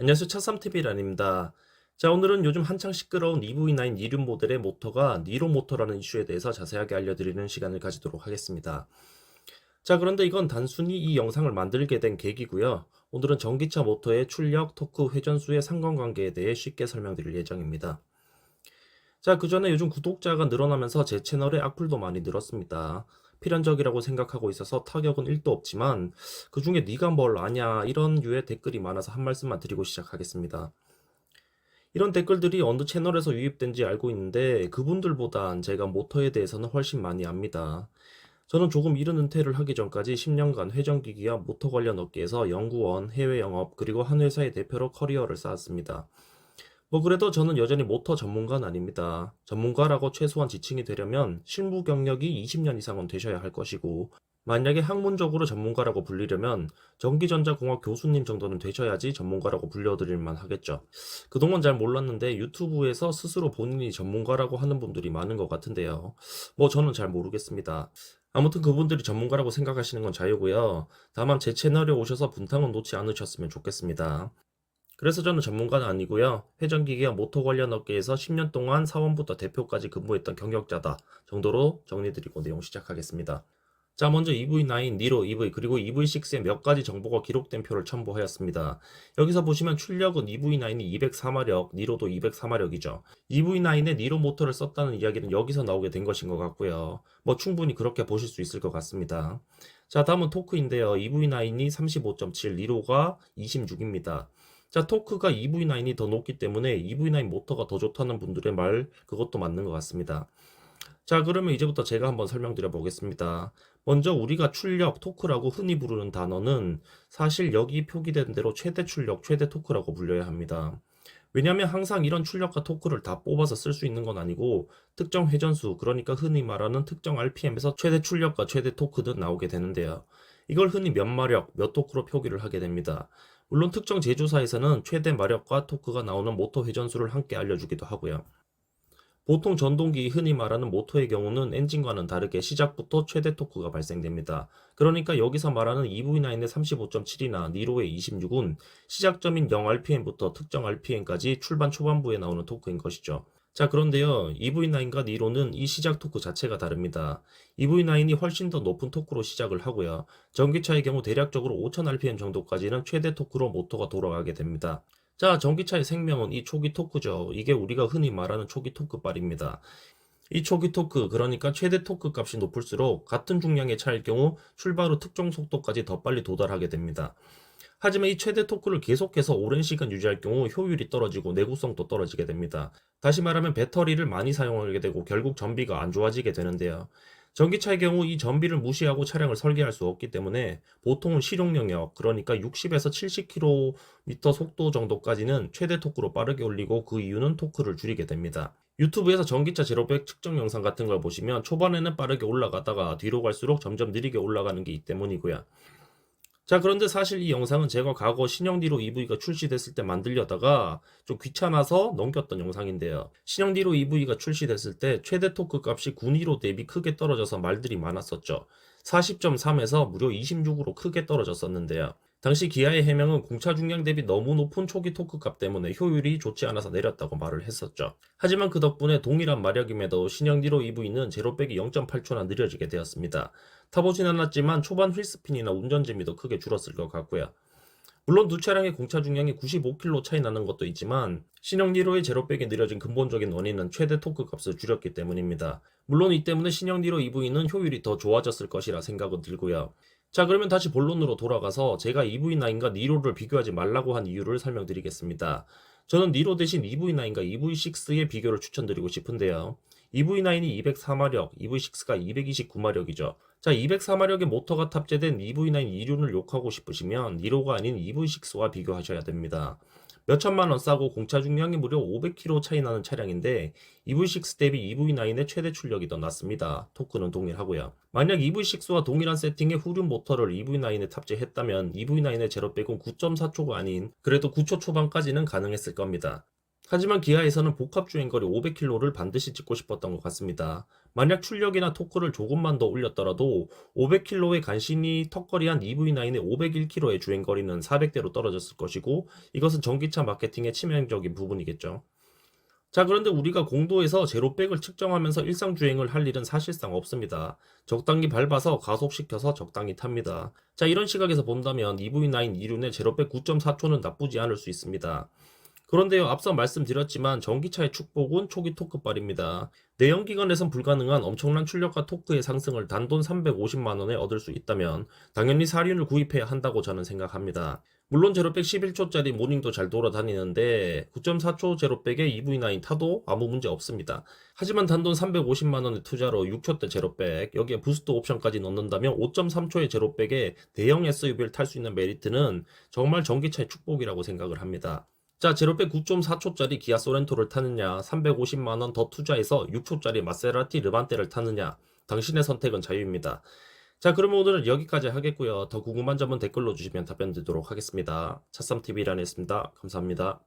안녕하세요. 차삼TV란입니다. 자, 오늘은 요즘 한창 시끄러운 EV9 이륜 모델의 모터가 니로 모터라는 이슈에 대해서 자세하게 알려드리는 시간을 가지도록 하겠습니다. 자, 그런데 이건 단순히 이 영상을 만들게 된 계기고요. 오늘은 전기차 모터의 출력, 토크, 회전수의 상관관계에 대해 쉽게 설명드릴 예정입니다. 자, 그 전에 요즘 구독자가 늘어나면서 제 채널에 악플도 많이 늘었습니다. 필연적이라고 생각하고 있어서 타격은 1도 없지만 그 중에 네가 뭘 아냐 이런 유의 댓글이 많아서 한 말씀만 드리고 시작하겠습니다. 이런 댓글들이 어느 채널에서 유입된지 알고 있는데 그분들보단 제가 모터에 대해서는 훨씬 많이 압니다. 저는 조금 이른 은퇴를 하기 전까지 10년간 회전기기와 모터 관련 업계에서 연구원, 해외 영업, 그리고 한 회사의 대표로 커리어를 쌓았습니다. 뭐 그래도 저는 여전히 모터 전문가는 아닙니다. 전문가라고 최소한 지칭이 되려면 실무 경력이 20년 이상은 되셔야 할 것이고 만약에 학문적으로 전문가라고 불리려면 전기전자공학 교수님 정도는 되셔야지 전문가라고 불려드릴 만 하겠죠. 그동안 잘 몰랐는데 유튜브에서 스스로 본인이 전문가라고 하는 분들이 많은 것 같은데요. 뭐 저는 잘 모르겠습니다. 아무튼 그분들이 전문가라고 생각하시는 건 자유고요. 다만 제 채널에 오셔서 분탕은 놓지 않으셨으면 좋겠습니다. 그래서 저는 전문가는 아니고요. 회전기기와 모터 관련 업계에서 10년 동안 사원부터 대표까지 근무했던 경력자다 정도로 정리드리고 내용 시작하겠습니다. 자, 먼저 EV9, 니로 EV 그리고 EV6의 몇 가지 정보가 기록된 표를 첨부하였습니다. 여기서 보시면 출력은 EV9이 204마력, 니로도 204마력이죠. EV9에 니로 모터를 썼다는 이야기는 여기서 나오게 된 것인 것 같고요. 뭐 충분히 그렇게 보실 수 있을 것 같습니다. 자, 다음은 토크인데요. EV9이 35.7, 니로가 26입니다. 자, 토크가 EV9이 더 높기 때문에 EV9 모터가 더 좋다는 분들의 말, 그것도 맞는 것 같습니다. 자, 그러면 이제부터 제가 한번 설명드려 보겠습니다. 먼저 우리가 출력, 토크라고 흔히 부르는 단어는 사실 여기 표기된 대로 최대 출력, 최대 토크라고 불려야 합니다. 왜냐하면 항상 이런 출력과 토크를 다 뽑아서 쓸 수 있는 건 아니고 특정 회전수, 그러니까 흔히 말하는 특정 RPM에서 최대 출력과 최대 토크도 나오게 되는데요. 이걸 흔히 몇 마력, 몇 토크로 표기를 하게 됩니다. 물론 특정 제조사에서는 최대 마력과 토크가 나오는 모터 회전수를 함께 알려주기도 하고요. 보통 전동기 흔히 말하는 모터의 경우는 엔진과는 다르게 시작부터 최대 토크가 발생됩니다. 그러니까 여기서 말하는 EV9의 35.7이나 니로의 26은 시작점인 0rpm부터 특정 rpm까지 출발 초반부에 나오는 토크인 것이죠. 자, 그런데요. EV9과 니로는 이 시작 토크 자체가 다릅니다. EV9이 훨씬 더 높은 토크로 시작을 하고요. 전기차의 경우 대략적으로 5000rpm 정도까지는 최대 토크로 모터가 돌아가게 됩니다. 자, 전기차의 생명은 이 초기 토크죠. 이게 우리가 흔히 말하는 초기 토크빨입니다. 이 초기 토크, 그러니까 최대 토크 값이 높을수록 같은 중량의 차일 경우 출발 후 특정 속도까지 더 빨리 도달하게 됩니다. 하지만 이 최대 토크를 계속해서 오랜 시간 유지할 경우 효율이 떨어지고 내구성도 떨어지게 됩니다. 다시 말하면 배터리를 많이 사용하게 되고 결국 전비가 안 좋아지게 되는데요. 전기차의 경우 이 전비를 무시하고 차량을 설계할 수 없기 때문에 보통은 실용 영역, 그러니까 60에서 70km 속도 정도까지는 최대 토크로 빠르게 올리고 그 이유는 토크를 줄이게 됩니다. 유튜브에서 전기차 제로백 측정 영상 같은 걸 보시면 초반에는 빠르게 올라가다가 뒤로 갈수록 점점 느리게 올라가는 게 이 때문이고요. 자, 그런데 사실 이 영상은 제가 과거 신형디로 EV가 출시됐을 때 만들려다가 좀 귀찮아서 넘겼던 영상인데요. 신형디로 EV가 출시됐을 때 최대 토크 값이 9니로 대비 크게 떨어져서 말들이 많았었죠. 40.3에서 무려 26으로 크게 떨어졌었는데요. 당시 기아의 해명은 공차 중량 대비 너무 높은 초기 토크 값 때문에 효율이 좋지 않아서 내렸다고 말을 했었죠. 하지만 그 덕분에 동일한 마력임에도 신형 니로 EV는 제로백이 0.8초나 느려지게 되었습니다. 타보진 않았지만 초반 휠스핀이나 운전 재미도 크게 줄었을 것 같고요. 물론 두 차량의 공차 중량이 95kg 차이 나는 것도 있지만 신형 니로의 제로백이 느려진 근본적인 원인은 최대 토크 값을 줄였기 때문입니다. 물론 이 때문에 신형 니로 EV는 효율이 더 좋아졌을 것이라 생각은 들고요. 자 그러면 다시 본론으로 돌아가서 제가 EV9과 니로를 비교하지 말라고 한 이유를 설명드리겠습니다. 저는 니로 대신 EV9과 EV6의 비교를 추천드리고 싶은데요. EV9이 204마력, EV6가 229마력이죠. 자, 204마력의 모터가 탑재된 EV9 이륜을 욕하고 싶으시면 니로가 아닌 EV6와 비교하셔야 됩니다. 몇천만 원 싸고 공차 중량이 무려 500km 차이 나는 차량인데 EV6 대비 EV9의 최대 출력이 더 낮습니다. 토크는 동일하고요. 만약 EV6와 동일한 세팅의 후륜 모터를 EV9에 탑재했다면 EV9의 제로 백은 9.4초가 아닌 그래도 9초 초반까지는 가능했을 겁니다. 하지만 기아에서는 복합 주행거리 500km를 반드시 찍고 싶었던 것 같습니다. 만약 출력이나 토크를 조금만 더 올렸더라도 500km의 간신히 턱걸이한 EV9의 501km의 주행거리는 400대로 떨어졌을 것이고 이것은 전기차 마케팅의 치명적인 부분이겠죠. 자, 그런데 우리가 공도에서 제로백을 측정하면서 일상 주행을 할 일은 사실상 없습니다. 적당히 밟아서 가속시켜서 적당히 탑니다. 자, 이런 시각에서 본다면 EV9 이륜의 제로백 9.4초는 나쁘지 않을 수 있습니다. 그런데요, 앞서 말씀드렸지만 전기차의 축복은 초기 토크발입니다. 내연기관에선 불가능한 엄청난 출력과 토크의 상승을 단돈 350만원에 얻을 수 있다면 당연히 사륜을 구입해야 한다고 저는 생각합니다. 물론 제로백 11초짜리 모닝도 잘 돌아다니는데 9.4초 제로백의 EV9 타도 아무 문제 없습니다. 하지만 단돈 350만원의 투자로 6초대 제로백 여기에 부스트 옵션까지 넣는다면 5.3초의 제로백에 대형 SUV를 탈 수 있는 메리트는 정말 전기차의 축복이라고 생각을 합니다. 자, 제로백 9.4초짜리 기아 소렌토를 타느냐, 350만원 더 투자해서 6초짜리 마세라티 르반테를 타느냐, 당신의 선택은 자유입니다. 자, 그러면 오늘은 여기까지 하겠고요. 더 궁금한 점은 댓글로 주시면 답변 드리도록 하겠습니다. 차쌈TV라는 했습니다. 감사합니다.